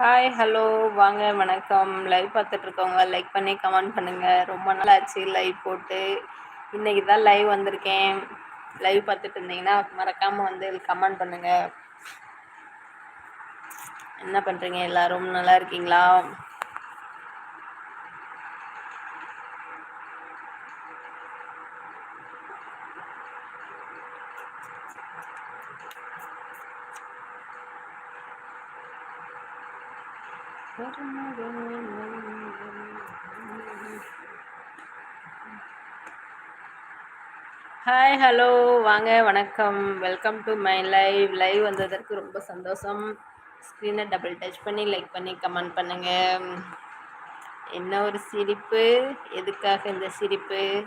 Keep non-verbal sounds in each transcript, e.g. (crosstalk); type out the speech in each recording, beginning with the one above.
Hi hello வாங்க வணக்கம். Live பார்த்துட்டு இருக்கவங்க லைக் பண்ணி கமெண்ட் பண்ணுங்க. ரொம்ப நாள் ஆச்சு லைவ் போட்டு. இன்னைக்கு தான் லைவ் வந்திருக்கேன். லைவ் பார்த்துட்டு இருந்தீங்கன்னா மறக்காம வந்து கமெண்ட் பண்ணுங்க. என்ன பண்றீங்க எல்லாரும்? நல்லா இருக்கீங்களா? ஹாய் ஹலோ வாங்க வணக்கம். Welcome to my live live வந்ததற்கு ரொம்ப சந்தோஷம். ஸ்க்ரீனை டபுள் டச் பண்ணி லைக் பண்ணி கமெண்ட் பண்ணுங்க. என்ன ஒரு சிரிப்பு? எதுக்காக இந்த சிரிப்பு?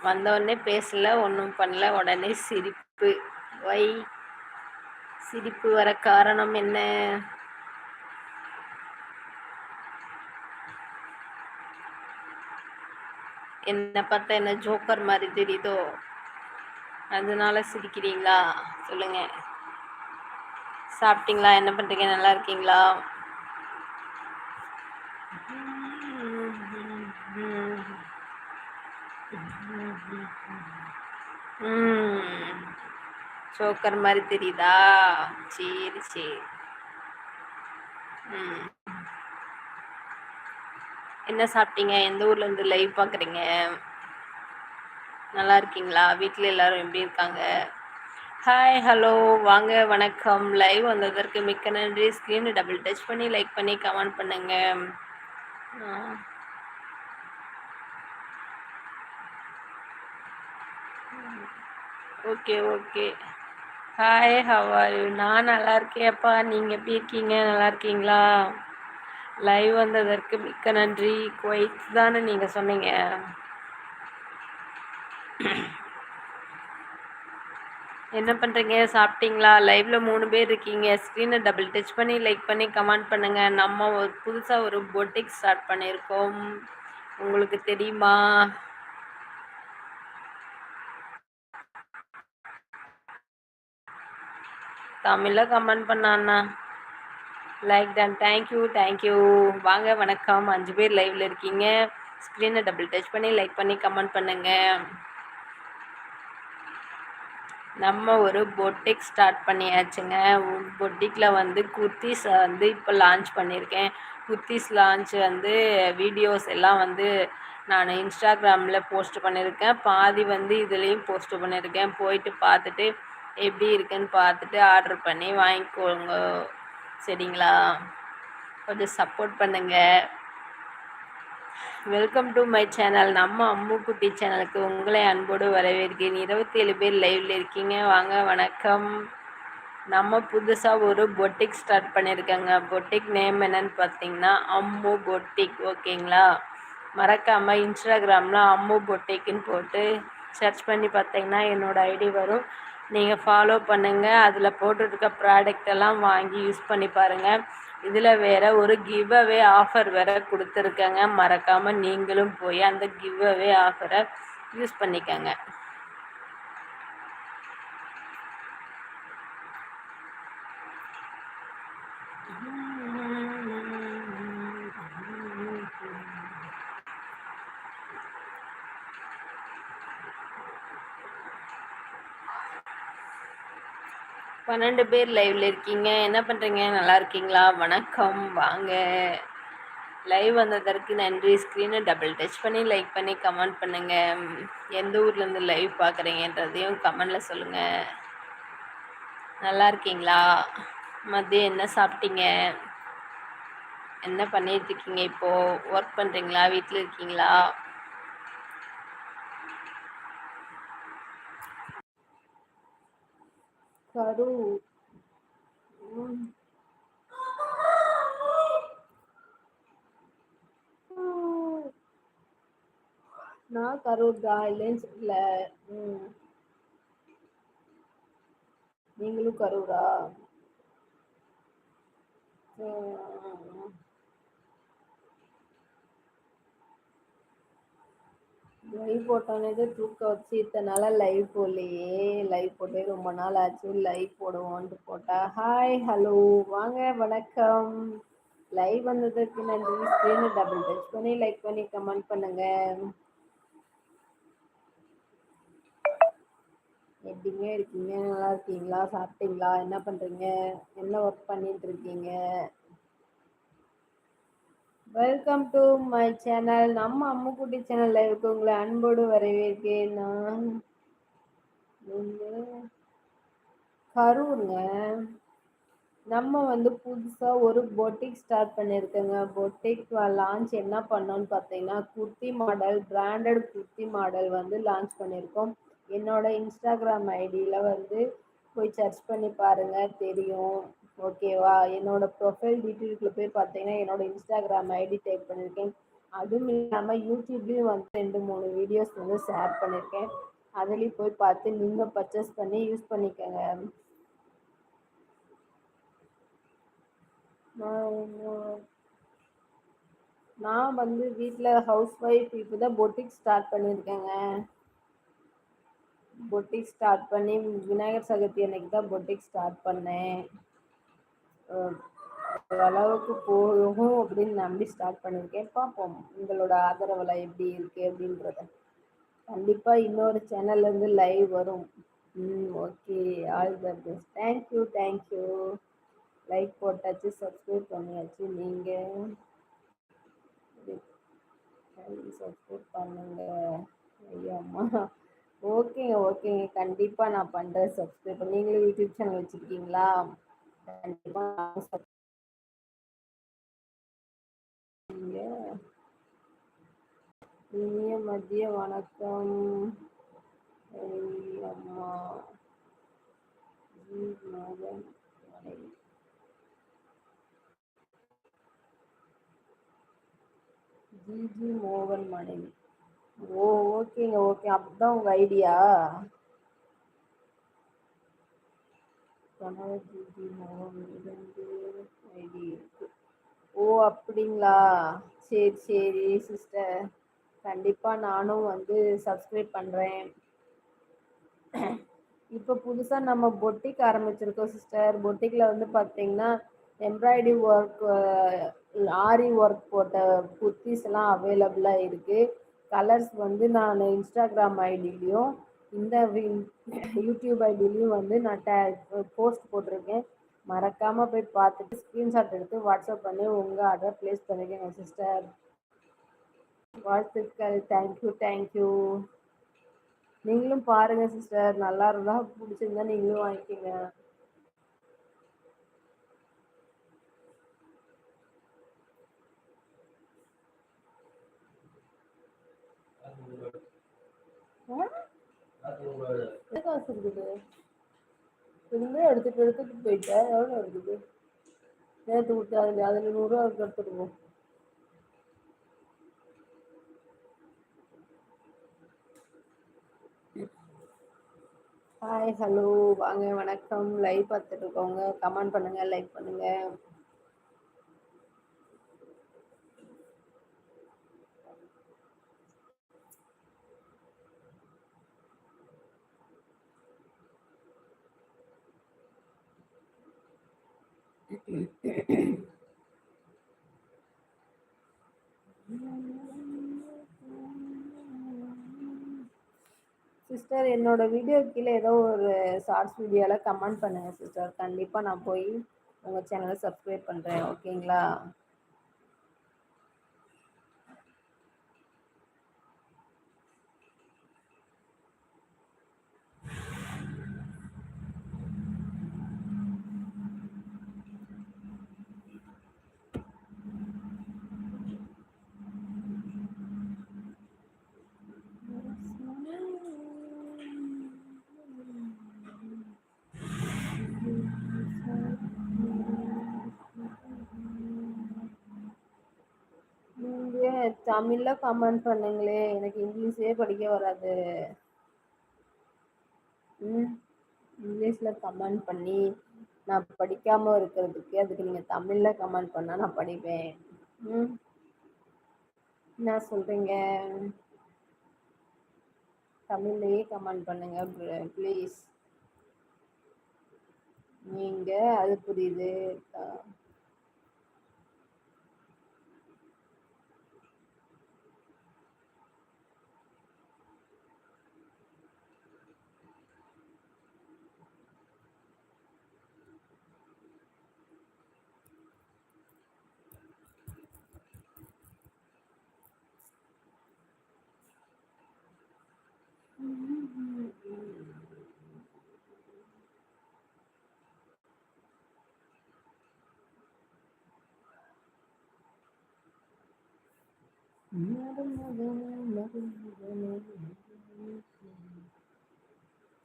வந்தவுடனே பேசல ஒன்றும் பண்ணல உடனே சிரிப்பு. வை சிரிப்பு வர காரணம் என்ன? என்னை பார்த்தா என்ன ஜோக்கர் மாதிரி தெரியுதோ? அதனால சிரிக்கிறீங்களா? சொல்லுங்க. சாப்பிட்டீங்களா? என்ன பண்ணுறீங்க நல்லா இருக்கீங்களா? ஜோக்கர் மாதிரி தெரியுதா? சரி சரி. ம். என்ன சாப்பிட்டீங்க? எந்த ஊர்ல இருந்து லைவ் பார்க்குறீங்க நல்லா இருக்கீங்களா? வீட்டில் எல்லாரும் எப்படி இருக்காங்க? ஹாய் ஹலோ வாங்க வணக்கம். லைவ் வந்ததற்கு மிக்க நன்றி. ஸ்க்ரீனை டபுள் டச் பண்ணி லைக் பண்ணி கமெண்ட் பண்ணுங்க. ஓகே ஓகே ஹாய் ஹவாய் நான் நல்லா இருக்கேன்ப்பா நீங்கள் எப்படி இருக்கீங்க? நல்லா இருக்கீங்களா? லைவ் வந்ததற்கு மிக்க நன்றி. குவைத் தானே நீங்கள் சொன்னீங்க? என்ன பண்ணுறீங்க சாப்பிட்டீங்களா? லைவ்ல மூணு பேர் இருக்கீங்க. ஸ்க்ரீனை டபுள் டச் பண்ணி லைக் பண்ணி கமெண்ட் பண்ணுங்க. நம்ம ஒரு புதுசாக ஒரு பொட்டிக் ஸ்டார்ட் பண்ணியிருக்கோம். உங்களுக்கு தெரியுமா? தமிழில் கமெண்ட் பண்ண அண்ணா. Like done thank you thank you வாங்க வணக்கம். அஞ்சு பேர் லைவ்ல இருக்கீங்க. ஸ்க்ரீனை டபுள் டச் பண்ணி லைக் பண்ணி கமெண்ட் பண்ணுங்க. நம்ம ஒரு பொட்டிக் ஸ்டார்ட் பண்ணியாச்சுங்க. பொட்டிக்கில் வந்து குர்த்திஸ் வந்து இப்போ லான்ச் பண்ணியிருக்கேன். குர்த்திஸ் லான்ச் வந்து வீடியோஸ் எல்லாம் வந்து நான் இன்ஸ்டாகிராமில் போஸ்ட் பண்ணியிருக்கேன். பாதி வந்து இதுலேயும் போஸ்ட் பண்ணியிருக்கேன். போயிட்டு பார்த்துட்டு எப்படி இருக்குன்னு பார்த்துட்டு ஆர்டர் பண்ணி வாங்கிக்கோங்க. சரிங்களா? கொஞ்சம் சப்போர்ட் பண்ணுங்க. வெல்கம் டு மை சேனல் நம்ம அம்முக்குட்டி சேனலுக்கு உங்களை அன்போடு வரவேற்கிறேன். இருபத்தி ஏழு பேர் லைவ்ல இருக்கீங்க. வாங்க வணக்கம். நம்ம புதுசாக ஒரு பொட்டிக் ஸ்டார்ட் பண்ணியிருக்கேங்க பொட்டிக் நேம் என்னன்னு பார்த்தீங்கன்னா அம்மு பொட்டிக் ஓகேங்களா? மறக்காமல் இன்ஸ்டாகிராமில் அம்மு பொட்டிக்குன்னு போட்டு சர்ச் பண்ணி பார்த்தீங்கன்னா என்னோடய ஐடி வரும். நீங்கள் ஃபாலோ பண்ணுங்கள் அதில் போட்டுருக்க ப்ராடக்ட் எல்லாம் வாங்கி யூஸ் பண்ணி பாருங்கள் இதில் வேறு ஒரு கிவ் அவே ஆஃபர் வேறு கொடுத்துருக்கேங்க. மறக்காமல் நீங்களும் போய் அந்த கிவ் அவே ஆஃபரை யூஸ் பண்ணிக்கோங்க. பன்னெண்டு பேர் லைவ்ல இருக்கீங்க. என்ன பண்ணுறீங்க நல்லா இருக்கீங்களா? வணக்கம். வாங்க. லைவ் வந்ததற்கு நன்றி. ஸ்க்ரீனை டபுள் டச் பண்ணி லைக் பண்ணி கமெண்ட் பண்ணுங்கள் எந்த ஊர்லேருந்து லைவ் பார்க்குறீங்கன்றதையும் கமெண்டில் சொல்லுங்கள் நல்லா இருக்கீங்களா? மதியம் என்ன சாப்பிட்டீங்க? என்ன பண்ணிட்டுருக்கீங்க இப்போது ஒர்க் பண்ணுறீங்களா வீட்டில் இருக்கீங்களா? கரூர் நான் கரூர் தான் இல்லைன்னு சொல்லல ம் நீங்களும் கரூரா லைவ் போட்டோன்னே தூக்கம் வச்சு இத்தனால லைவ் போடலையே. லைவ் போட்டே ரொம்ப நாள் ஆச்சு. லைவ் போடுவோன்ட்டு போட்டா ஹாய் ஹலோ வாங்க வணக்கம். லைவ் வந்ததுக்கு நன்றி. ஸ்க்ரீனு டபுள் டச் பண்ணி லைக் பண்ணி கமெண்ட் பண்ணுங்க. எப்படிங்க இருக்கீங்க? நல்லா இருக்கீங்களா? சாப்பிட்டீங்களா? என்ன பண்றீங்க? என்ன ஒர்க் பண்ணிட்டு இருக்கீங்க? வெல்கம் டு மை சேனல் நம்ம அம்முக்குட்டி சேனல்ல இருக்கு. உங்களை அன்போடு வரவேற்கேன் நான். கரூருங்க. நம்ம வந்து புதுசா ஒரு பொட்டிக் ஸ்டார்ட் பண்ணிருக்கங்க பொட்டிக் லான்ச் என்ன பண்ணோன்னு பார்த்தீங்கன்னா kurti model branded kurti model வந்து லான்ச் பண்ணியிருக்கோம். என்னோட இன்ஸ்டாகிராம் ஐடியில் வந்து போய் சர்ச் பண்ணி பாருங்க. தெரியும். ஓகேவா என்னோட ப்ரொஃபைல் டீட்டெயில்குள்ள போய் பார்த்தீங்கன்னா என்னோட இன்ஸ்டாகிராம் ஐடி டைப் பண்ணியிருக்கேன். அதுவும் இல்லாமல் யூடியூப்லேயும் வந்து ரெண்டு மூணு வீடியோஸ் வந்து ஷேர் பண்ணியிருக்கேன். அதுலேயும் போய் பார்த்து நீங்கள் பர்ச்சேஸ் பண்ணி யூஸ் பண்ணிக்கோங்க. நான் வந்து வீட்டில் ஹவுஸ் ஒய்ஃப் இப்போ தான் பொட்டிக் ஸ்டார்ட் பண்ணியிருக்கேங்க. பொட்டிக் ஸ்டார்ட் பண்ணி விநாயகர் சதுர்த்தி அன்னைக்கு தான் பொட்டிக் ஸ்டார்ட் பண்ணேன். அளவுக்கு ஓரளவுக்கு போகும் அப்படின்னு நம்பி ஸ்டார்ட் பண்ணியிருக்கேன். பார்ப்போம். உங்களோட ஆதரவெல்லாம் எப்படி இருக்கு அப்படின்றத. கண்டிப்பாக இன்னொரு சேனல்லேருந்து லைவ் வரும். ம் okay all the best thank you thank you like போட்டாச்சு சப்ஸ்கிரைப் பண்ணியாச்சு. நீங்கள் சப்ஸ்கிரைப் பண்ணுங்க. ஐயாம்மா அம்மா. ஓகேங்க ஓகேங்க கண்டிப்பாக நான் பண்ணுறேன் சப்ஸ்கிரைப் நீங்களும் யூடியூப் சேனல் வச்சிருக்கீங்களா? நீங்க இனிய மதிய வணக்கம். அம்மா. ஜி மோகன் மனைவி மோகன் மனைவி ஓ ஓகேங்க ஓகே. அப்படிதான் உங்க ஐடியா? கணவர் ஜி ஜி இரண்டு ஐடி இருக்கு ஓ அப்படிங்களா? சரி சரி சிஸ்டர் கண்டிப்பாக நானும் வந்து சப்ஸ்கிரைப் பண்ணுறேன் இப்போ புதுசாக நம்ம பொட்டிக் ஆரம்பிச்சிருக்கோம் சிஸ்டர் பொட்டிக்கில் வந்து பார்த்தீங்கன்னா எம்ப்ராய்டரி ஒர்க் ஆரி ஒர்க் போட்ட குர்த்திஸ் எல்லாம் அவைலபிளாக இருக்குது கலர்ஸ் வந்து நான் இன்ஸ்டாகிராம் ஐடிலையும் இந்த யூடியூப் ஐடிலையும் வந்து நான் டேக் போஸ்ட் போட்டிருக்கேன். மறக்காமல் போய் பார்த்துட்டு ஸ்க்ரீன்ஷாட் எடுத்து வாட்ஸ்அப் பண்ணி உங்கள் ஆர்டர் ப்ளேஸ் பண்ணிக்கோங்க சிஸ்டர் வாழ்த்துக்கள். தேங்க்யூ தேங்க்யூ நீங்களும் பாருங்கள் சிஸ்டர் நல்லா இருந்தா பிடிச்சிருந்தா நீங்களும் வாங்கிக்கோங்க. What? காசு இருக்குது எதுமே எடுத்துட்டு எடுத்துட்டு போயிட்ட எவ்வளோ இருக்குது நேத்து குடுத்த அதுல நூறு ரூபா இருக்கு ஹாய் ஹலோ வாங்க வணக்கம். லைவ் பாத்துட்டு இருக்கோங்க. கமெண்ட் பண்ணுங்கள் லைக் பண்ணுங்க. சிஸ்டர் என்னோட வீடியோ கீழே ஏதோ ஒரு ஷார்ட்ஸ் வீடியோல கமெண்ட் பண்ணுங்க சிஸ்டர் கண்டிப்பாக நான் போய் உங்கள் சேனலை சப்ஸ்கிரைப் பண்ணுறேன் ஓகேங்களா நீங்க தமிழ்ல கமெண்ட் பண்ணுங்களே எனக்கு இங்கிலீஷே படிக்க வராது. ம் இங்கிலீஷ்ல கமெண்ட் பண்ணி நான் படிக்காம இருக்கிறதுக்கு அதுக்கு நீங்க தமிழ்ல கமெண்ட் பண்ணா நான் படிப்பேன். ம் என்ன சொல்றீங்க? தமிழ்லயே கமெண்ட் பண்ணுங்க ப்ளீஸ் நீங்க அது புரியுது.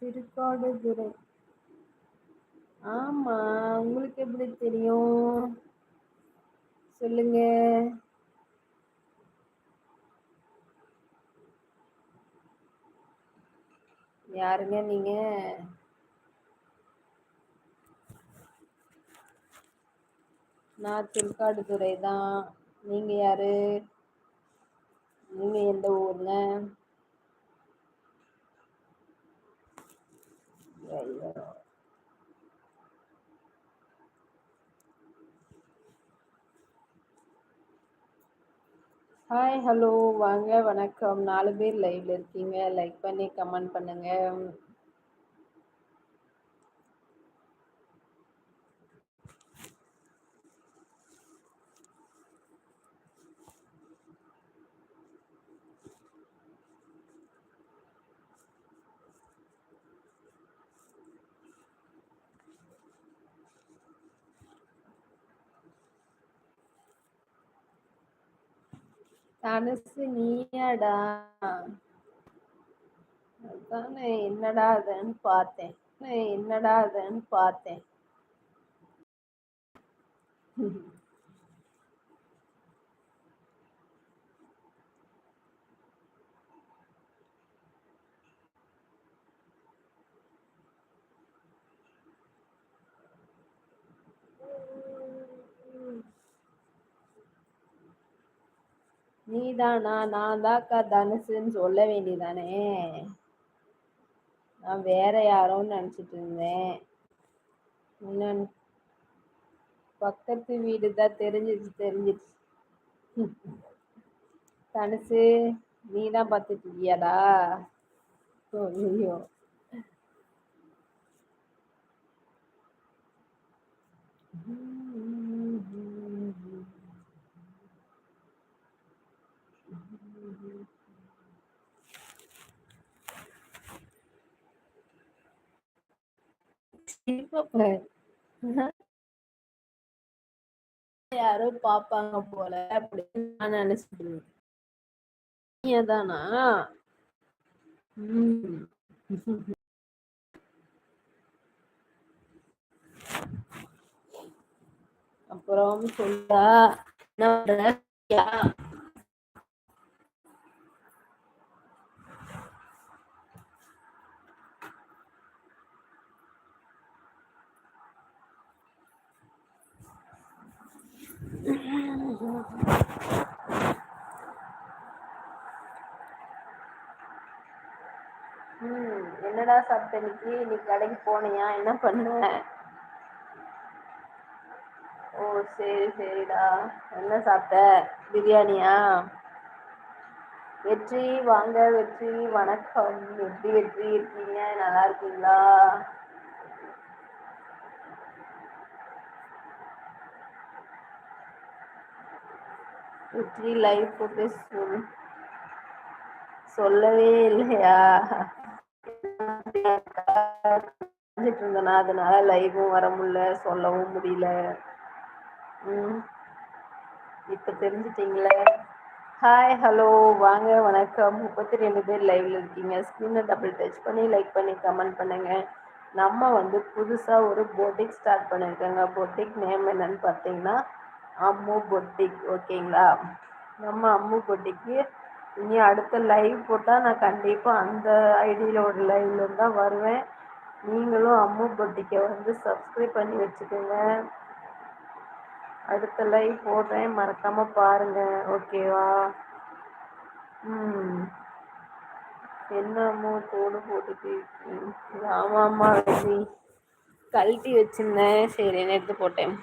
திருக்காடுதுறை ஆமா உங்களுக்கு எப்படி தெரியும்? சொல்லுங்க. யாருங்க நீங்க? நான் திருக்காடுதுறை தான் நீங்க யாரு? நீங்க எந்த ஊருங்க ஹாய் ஹலோ வாங்க வணக்கம். நாலு பேர் லைவ்ல இருக்கீங்க. லைக் பண்ணி கமெண்ட் பண்ணுங்க. தனுசு நீயாடா? அதானே என்னடா அதுன்னு பார்த்தேன். என்னடா அதுன்னு பார்த்தேன். நீதானா? நான் தாக்கா தனுசுன்னு சொல்ல வேண்டியதானே? நான் வேற யாரோன்னு நினச்சிட்டு இருந்தேன். இன்னும் பக்கத்து வீடு தான் தெரிஞ்சிச்சு தெரிஞ்சிச்சு. தனுசு நீ தான் பார்த்துட்டு இருக்கியாடா? ஐயோ. யாரோ பாப்பாங்க போல அப்படின்னு நான் நினைச்சிட்டு நீதானா அப்புறம் சொல்லா. என்ன ம் என்னடா சாப்பிட்ட இன்னைக்கு? இன்னைக்கு கடைக்கு போனியா? என்ன பண்ண? ஓ சரி சரிடா. என்ன சாப்பிட்ட? பிரியாணியா? வெற்றி வாங்க வெற்றி வணக்கம். எப்படி வெற்றி இருக்கீங்க? நல்லா இருக்கீங்களா? வெற்றி லைஃப் சொல் சொல்லவே இல்லையா? இருந்தனா அதனால லைவும் வர முடியல சொல்லவும் முடியல. ம் இப்ப தெரிஞ்சிட்டீங்களே? ஹாய் ஹலோ வாங்க வணக்கம். முப்பத்தி ரெண்டு பேர் லைவ்ல இருக்கீங்க. ஸ்க்ரீனை டபுள் டச் பண்ணி லைக் பண்ணி கமெண்ட் பண்ணுங்க. நம்ம வந்து புதுசாக ஒரு பொட்டிக் ஸ்டார்ட் பண்ணியிருக்கோங்க பொட்டிக் நேம் என்னன்னு பார்த்தீங்கன்னா அம்மு பொட்டிக் ஓகேங்களா? நம்ம அம்மு பொட்டிக்கு இனி அடுத்த லைவ் போட்டால் நான் கண்டிப்பாக அந்த ஐடியில் ஒரு லைவ்ல தான் வருவேன். நீங்களும் அம்மு பொட்டிக்கை வந்து சப்ஸ்கிரைப் பண்ணி வச்சுக்கோங்க. அடுத்த லைவ் போடுறேன். மறக்காமல் பாருங்கள் ஓகேவா? ம். என்னமோ தோடு போட்டுட்டு ஆமாம் அம்மா. வெற்றி கழட்டி வச்சிருந்தேன். சரி எடுத்து போட்டேன்.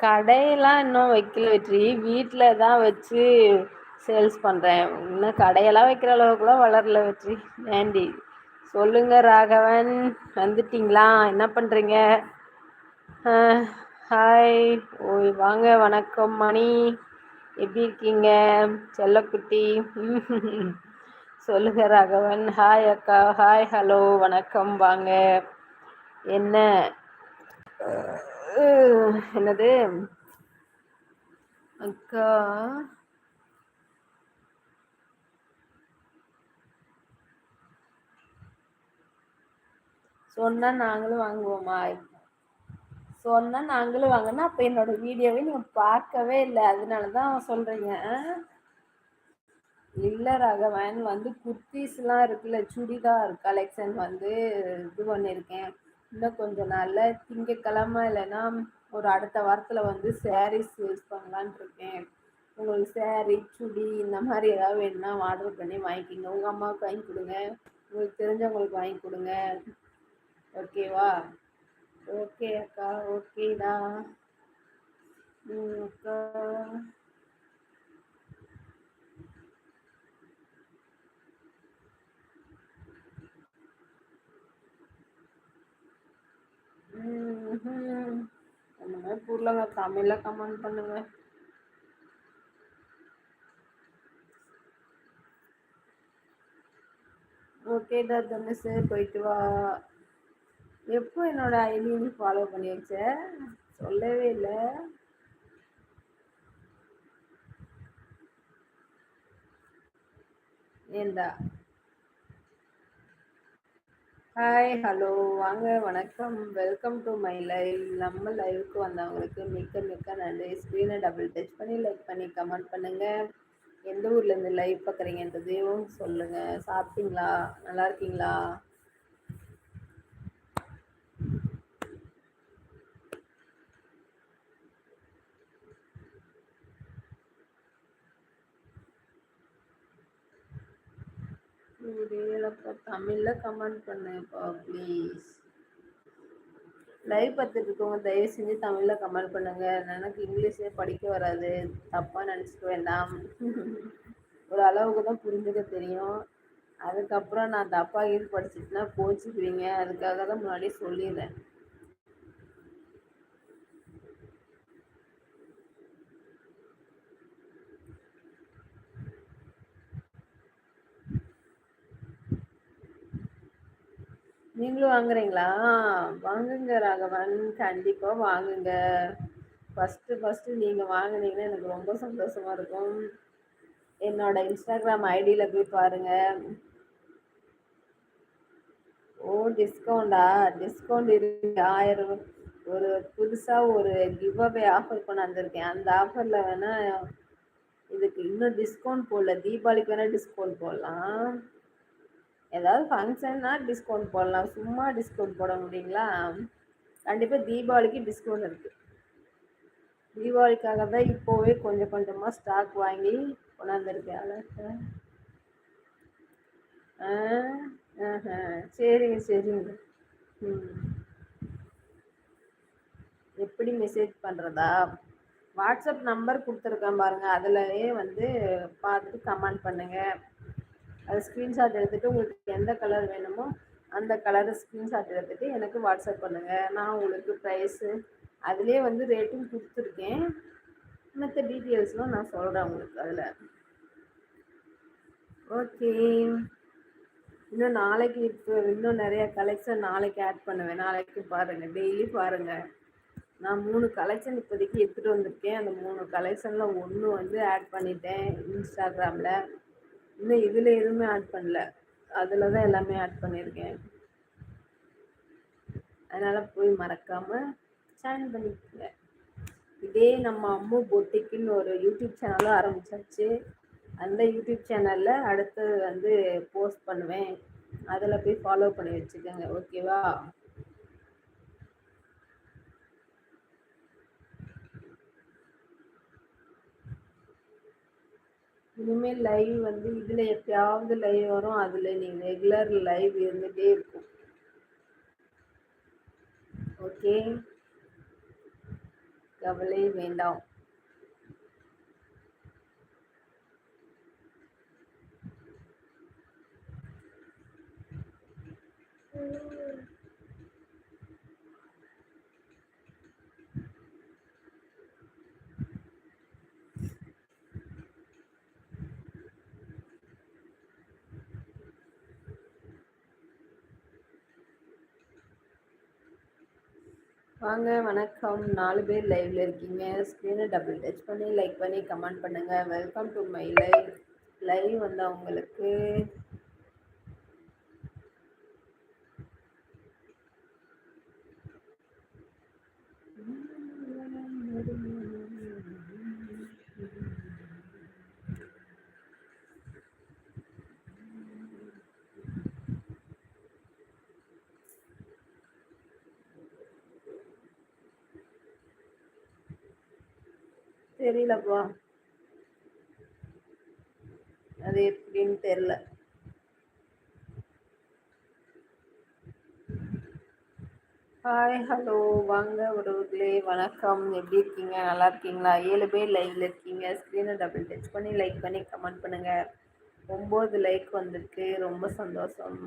கடையெல்லாம் இன்னும் வைக்கல வெற்றி. வீட்டில் தான் வச்சு சேல்ஸ் பண்ணுறேன் இன்னும் கடையெல்லாம் வைக்கிற அளவுக்குலாம் வளரல வெற்றி. ஏண்டி? சொல்லுங்க ராகவன். வந்துட்டிங்களா? என்ன பண்ணுறீங்க ஹாய் ஓய் வாங்க வணக்கம் மணி. எப்படி இருக்கீங்க? செல்லக்குட்டி. (laughs) சொல்லுங்க ராகவன். ஹாய் அக்கா. ஹாய் ஹலோ வணக்கம் வாங்க. என்ன? என்னது? அக்கா. சொன்னா நாங்களும் வாங்குவோமா? சொன்னா நாங்களும் வாங்கினா அப்ப என்னோட வீடியோவை நீங்க பார்க்கவே இல்லை. அதனால தான் சொல்றீங்க. இல்ல ராகவன் வந்து குர்த்திஸ்லாம் இருக்குல்ல சுடிதார் கலெக்ஷன் வந்து இது பண்ணியிருக்கேன். இன்னும் கொஞ்சம் நாளில் திங்கக்கிழமை இல்லைன்னா ஒரு அடுத்த வாரத்தில் வந்து சாரீஸ் சேல்ஸ் பண்ணலான்னு இருக்கேன். உங்களுக்கு சேரீ சுடி இந்த மாதிரி ஏதாவது வேணும்னா ஆர்டர் பண்ணி வாங்கிக்கிங்க. உங்கள் அம்மாவுக்கு வாங்கி கொடுங்க. உங்களுக்கு தெரிஞ்சவங்களுக்கு வாங்கி கொடுங்க. ஓகேவா ஓகே அக்கா ஓகேடா அக்கா. ம்ஹும். புரியலங்க தமிழ்ல கமெண்ட் பண்ணுங்க ஓகேடா தனுஷ் போயிட்டு வா எப்போ என்னோட ஐடி நீ ஃபாலோ பண்ணி வச்ச சொல்லவே இல்லை. ஏண்டா? ஹாய் ஹலோ வாங்க வணக்கம். வெல்கம் டு மை லைவ் நம்ம லைவுக்கு வந்தவங்களுக்கு மிக்க மிக்க நன்றி. ஸ்க்ரீனை டபுள் டச் பண்ணி லைக் பண்ணி கமெண்ட் பண்ணுங்க. எந்த ஊர்ல இருந்து லைவ் பார்க்குறீங்கன்றதையும் சொல்லுங்க. சாப்பிட்டீங்களா? நல்லா இருக்கீங்களா? புரியலப்பா தமிழில் கமெண்ட் பண்ணுப்பா ப்ளீஸ் லைவ் பார்த்துட்டு இருக்கவங்க தயவு செஞ்சு தமிழில் கமெண்ட் பண்ணுங்க. எனக்கு இங்கிலீஷே படிக்க வராது. தப்பாக நினச்சிக்க வேண்டாம். ஒரு அளவுக்கு தான் புரிஞ்சுக்க தெரியும். அதுக்கப்புறம் நான் தப்பாக இது படிச்சிட்டுனா கோச்சிக்கிறீங்க அதுக்காக தான் முன்னாடியே சொல்லிடுறேன். நீங்களும் வாங்குறீங்களா? வாங்குங்க ராகவன். கண்டிப்பா வாங்குங்க. ஃபஸ்ட்டு ஃபஸ்ட்டு நீங்கள் வாங்கினீங்கன்னா எனக்கு ரொம்ப சந்தோஷமா இருக்கும். என்னோட இன்ஸ்டாகிராம் ஐடியில் போய் பாருங்கள் ஓ டிஸ்கவுண்டா டிஸ்கவுண்ட் இருக்கு. ஆயிரம் ஒரு புதுசாக ஒரு கிவ் அவே ஆஃபர் கொண்டு வந்திருக்கேன் அந்த ஆஃபரில் வேணால் இதுக்கு இன்னும் டிஸ்கவுண்ட் போடல. தீபாவளிக்கு வேணால் டிஸ்கவுண்ட் போடலாம். ஏதாவது ஃபங்க்ஷன்னா டிஸ்கவுண்ட் போடலாம். சும்மா டிஸ்கவுண்ட் போட முடியுங்களா? கண்டிப்பாக தீபாவளிக்கு டிஸ்கவுண்ட் இருக்குது தீபாவளிக்காக தான் இப்போவே கொஞ்சம் கொஞ்சமாக ஸ்டாக் வாங்கி கொண்டாந்துருக்கேன். அழகா சரிங்க சரிங்க. ம். எப்படி மெசேஜ் பண்ணுறதா வாட்ஸ்அப் நம்பர் கொடுத்துருக்கேன் பாருங்கள் அதுலயே வந்து பார்த்துட்டு கமெண்ட் பண்ணுங்கள் அது ஸ்க்ரீன்ஷாட் எடுத்துகிட்டு உங்களுக்கு எந்த கலர் வேணுமோ அந்த கலரை ஸ்க்ரீன்ஷாட் எடுத்துகிட்டு எனக்கு வாட்ஸ்அப் பண்ணுங்கள் நான் உங்களுக்கு ப்ரைஸு அதுலேயே வந்து ரேட்டும் கொடுத்துருக்கேன். மற்ற டீட்டெயில்ஸ்லாம் நான் சொல்கிறேன் உங்களுக்கு அதில். ஓகே இன்னும் நாளைக்கு இப்போ இன்னும் நிறைய கலெக்ஷன் நாளைக்கு ஆட் பண்ணுவேன். நாளைக்கு பாருங்கள் டெய்லி பாருங்கள் நான் மூணு கலெக்ஷன் இப்போதைக்கு எடுத்துகிட்டு வந்திருக்கேன். அந்த மூணு கலெக்ஷனில் ஒன்று வந்து ஆட் பண்ணிட்டேன் இன்ஸ்டாகிராமில் இன்னும் இதில் எதுவுமே ஆட் பண்ணல. அதில் தான் எல்லாமே ஆட் பண்ணியிருக்கேன் அதனால் போய் மறக்காமல் சேனல் பண்ணிக்கோங்க. இதே நம்ம அம்மு பொட்டிக்குன்னு ஒரு யூடியூப் சேனலும் ஆரம்பிச்சாச்சு. அந்த யூடியூப் சேனலில் அடுத்து வந்து போஸ்ட் பண்ணுவேன். அதில் போய் ஃபாலோ பண்ணி வச்சுக்கோங்க. ஓகேவா இனிமேல் லைவ் வந்து இதில் எப்பயாவது லைவ் வரும். அதில் நீங்கள் ரெகுலர் லைவ் இருந்துகிட்டே இருக்கும். ஓகே கவலை வேண்டாம். வாங்க வணக்கம். நாலு பேர் லைவ்ல இருக்கீங்க. ஸ்க்ரீனை டபுள் டச் பண்ணி லைக் பண்ணி கமெண்ட் பண்ணுங்க. Welcome to my live live வந்து அவங்களுக்கு தெரியலப்பா அது எப்படின்னு தெரில ஹாய் ஹலோ வாங்க உறவுகளே வணக்கம். எப்படி இருக்கீங்க? நல்லா இருக்கீங்களா? ஏழு பேர் லைவ்ல இருக்கீங்க. ஸ்க்ரீனை டபுள் டச் பண்ணி லைக் பண்ணி கமெண்ட் பண்ணுங்க. ஒம்பது லைக் வந்திருக்கு. ரொம்ப சந்தோஷம்.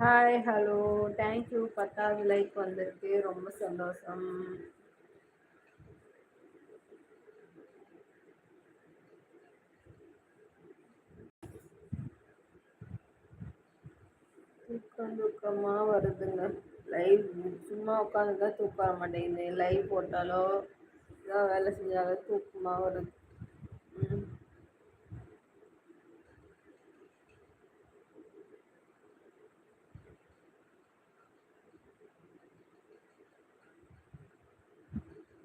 ஹாய் ஹலோ தேங்க்யூ பத்தாவது லைக் வந்திருக்கு. ரொம்ப சந்தோஷம். தூக்கம் தூக்கமாக வருதுங்க. லைவ் சும்மா உட்காந்துருந்தா தூக்கம் வர மாட்டேங்குது. லைவ் போட்டாலோ ஏதாவது வேலை செஞ்சாலோ தூக்கமாக வருது ம்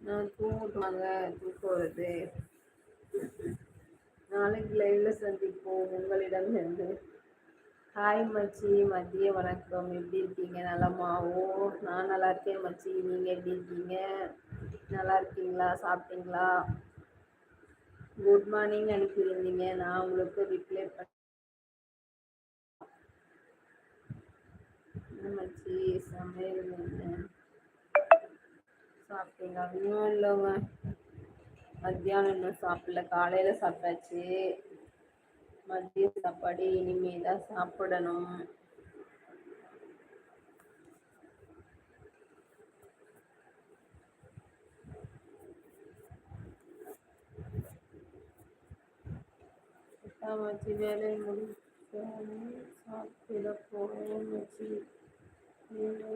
நான் தூங்கட்டுமாங்க தூக்கம் வருது நாளைக்கு லைவ்ல சந்திப்போம். உங்களிடம் இருந்து. ஹாய் மச்சி. மதிய வணக்கம். எப்படி இருக்கீங்க? நலமா ஓ நான் நல்லா இருக்கேன் மச்சி. நீங்கள் எப்படி இருக்கீங்க? நல்லா இருக்கீங்களா? சாப்பிட்டீங்களா? குட் மார்னிங் அனுப்பியிருந்தீங்க. நான் உங்களுக்கு ரிப்ளை பண்ண மச்சி? சமையல் சாப்பிட்டீங்களா? இன்னும் இல்லைங்க மத்தியானம் இன்னும் சாப்பிடல. காலையில் சாப்பிட்டாச்சு. மதிய சாப்பாடு. இனிமே தான் சாப்பிடணும். மச்சி வேலையை முடிச்சு சாப்பிட போகிறேன் மச்சி ஓகே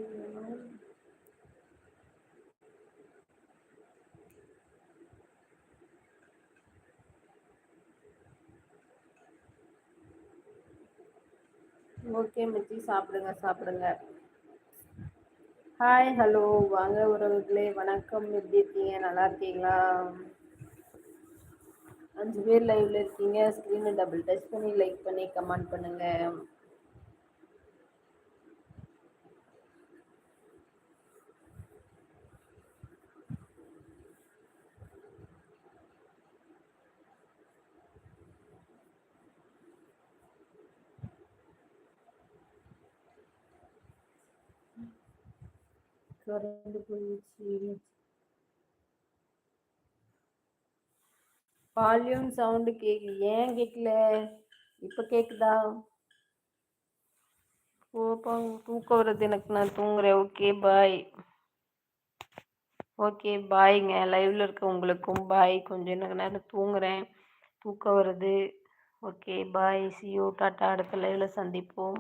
வச்சு சாப்பிடுங்க சாப்பிடுங்க. ஹாய் ஹலோ வாங்க உறவுகளே வணக்கம். எப்படி இருக்கீங்க? நல்லா இருக்கீங்களா? அஞ்சு பேர் லைவ்ல இருக்கீங்க. ஸ்க்ரீனை டபுள் டச் பண்ணி லைக் பண்ணி கமெண்ட் பண்ணுங்க. கரண்ட் போயிடுச்சு. வால்யூம் சவுண்டு கேட்கல ஏன் கேட்கல இப்போ கேட்குதா போப்பாங்க தூக்கம் வருது. எனக்கு நான் தூங்குறேன். ஓகே பாய் ஓகே பாய்ங்க லைவ்ல இருக்க உங்களுக்கும் பாய் கொஞ்சம் எனக்கு நேரம் தூங்குறேன். தூக்கம் வருது. ஓகே பாய் சியூ டாட்டா அடுத்த லைவ்ல சந்திப்போம்.